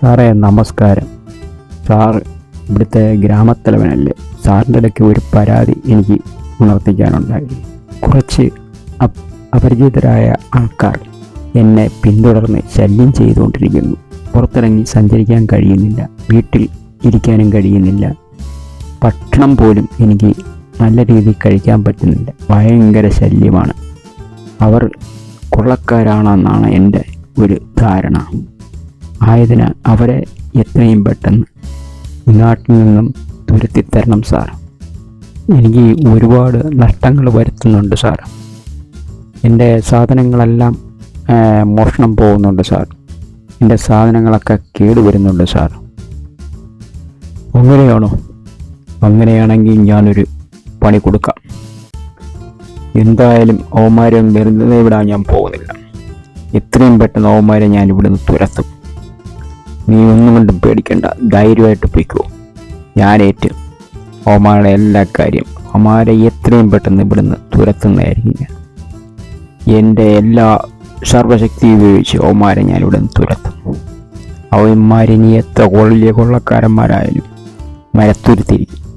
സാറേ നമസ്കാരം. സാർ ഇവിടുത്തെ ഗ്രാമത്തലവനല്ലേ? സാറിന്റെ ഇടയ്ക്ക് ഒരു പരാതി എനിക്ക് ഉണർത്തിക്കാനുണ്ടായി. കുറച്ച് അപ് അപരിചിതരായ ആൾക്കാർ എന്നെ പിന്തുടർന്ന് ശല്യം ചെയ്തുകൊണ്ടിരിക്കുന്നു. പുറത്തിറങ്ങി സഞ്ചരിക്കാൻ കഴിയുന്നില്ല. വീട്ടിൽ ഇരിക്കാനും കഴിയുന്നില്ല. ഭക്ഷണം പോലും എനിക്ക് നല്ല രീതിയിൽ കഴിക്കാൻ പറ്റുന്നില്ല. ഭയങ്കര ശല്യമാണ്. അവർ കൊള്ളക്കാരാണെന്നാണ് എന്റെ ഒരു ധാരണ. ആയതിനാൽ അവരെ എത്രയും പെട്ടെന്ന് നാട്ടിൽ നിന്നും തുരുത്തിത്തരണം സാർ. എനിക്ക് ഒരുപാട് നഷ്ടങ്ങൾ വരുത്തുന്നുണ്ട് സാർ. എന്റെ സാധനങ്ങളെല്ലാം മോഷണം പോകുന്നുണ്ട് സാർ. എന്റെ സാധനങ്ങളൊക്കെ കേടുവരുന്നുണ്ട് സാർ. അങ്ങനെയാണോ? അങ്ങനെയാണെങ്കിൽ ഞാനൊരു പണി കൊടുക്കാം. എന്തായാലും ഓമാരം വിടാൻ ഞാൻ പോകുന്നില്ല. എത്രയും പെട്ടെന്ന് ഓമാരെ ഞാൻ ഇവിടുന്ന് തുരത്തും. നീ ഒന്നും കൊണ്ടും പേടിക്കണ്ട. ധൈര്യമായിട്ട് പോയിക്കോ ഞാനേറ്റ് ഓമാരുടെ എല്ലാ കാര്യം ഒമാരെ എത്രയും പെട്ടെന്ന് ഇവിടുന്ന് തുരത്തുന്നതായിരിക്കും ഞാൻ. എന്റെ എല്ലാ സർവശക്തി ഉപയോഗിച്ച് ഓമാരെ ഞാൻ ഇവിടുന്ന് തുരത്തും. അവന്മാരിനി എത്ര കൊള്ളിയ കൊള്ളക്കാരന്മാരായാലും മരത്തുരുത്തിരിക്കും